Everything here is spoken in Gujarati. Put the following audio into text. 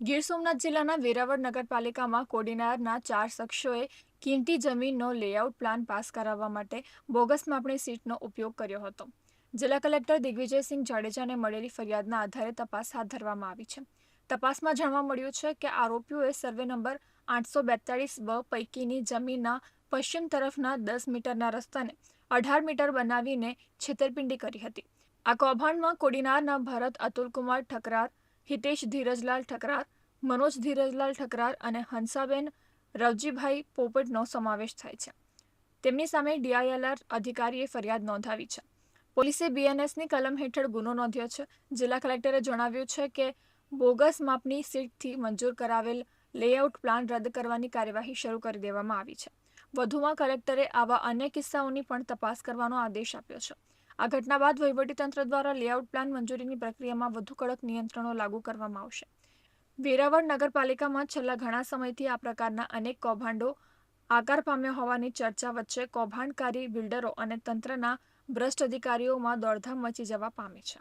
ગીર સોમનાથ જિલ્લાના વેરાવળ નગરપાલિકામાં કોડીનારના ચાર શખ્સોએ કિંમતી જમીનનો લેઆઉટ પ્લાન પાસ કરાવવા માટે બોગસ માપણી સીટનો ઉપયોગ કર્યો હતો. જિલ્લા કલેક્ટર દિગ્વિજયસિંહ જાડેજાને મળેલી ફરિયાદના આધારે તપાસ હાથ ધરવામાં આવી છે. તપાસમાં જાણવા મળ્યું છે કે આરોપીઓએ સર્વે નંબર આઠસો બેતાળીસ બ પૈકીની જમીનના પશ્ચિમ તરફના દસ મીટરના રસ્તાને અઢાર મીટર બનાવીને છેતરપિંડી કરી હતી. આ કૌભાંડમાં કોડીનારના ભરત અતુલકુમાર ઠકરાર હિતેશ ધીરજલાલ ઠકરાર, મનોજ ધીરજલાલ ઠકરાર અને હંસાબેન રવજીભાઈ પોપટનો સમાવેશ થાય છે. તેમની સામે ડીઆઈએલઆર અધિકારીએ ફરિયાદ નોંધાવી છે. પોલીસે બીએનએસની કલમ હેઠળ ગુનો નોંધ્યો છે. જિલ્લા કલેક્ટરે જણાવ્યું છે કે, બોગસ માપની સીટથી મંજૂર કરાવેલ લેઆઉટ પ્લાન રદ કરવાની કાર્યવાહી શરૂ કરી દેવામાં આવી છે. વધુમાં કલેક્ટરે આવા અન્ય કિસ્સાઓની પણ તપાસ કરવાનો આદેશ આપ્યો છે. આ ઘટના બાદ વહીવટીતંત્ર દ્વારા લેઆઉટ પ્લાન મંજૂરીની પ્રક્રિયામાં વધુ કડક નિયંત્રણો લાગુ કરવામાં આવશે. વેરાવળ નગરપાલિકામાં છેલ્લા ઘણા સમયથી આ પ્રકારના અનેક કૌભાંડો આકાર પામ્યા હોવાની ચર્ચા વચ્ચે કૌભાંડકારી બિલ્ડરો અને તંત્રના ભ્રષ્ટ અધિકારીઓમાં દોડધામ મચી જવા પામી છે.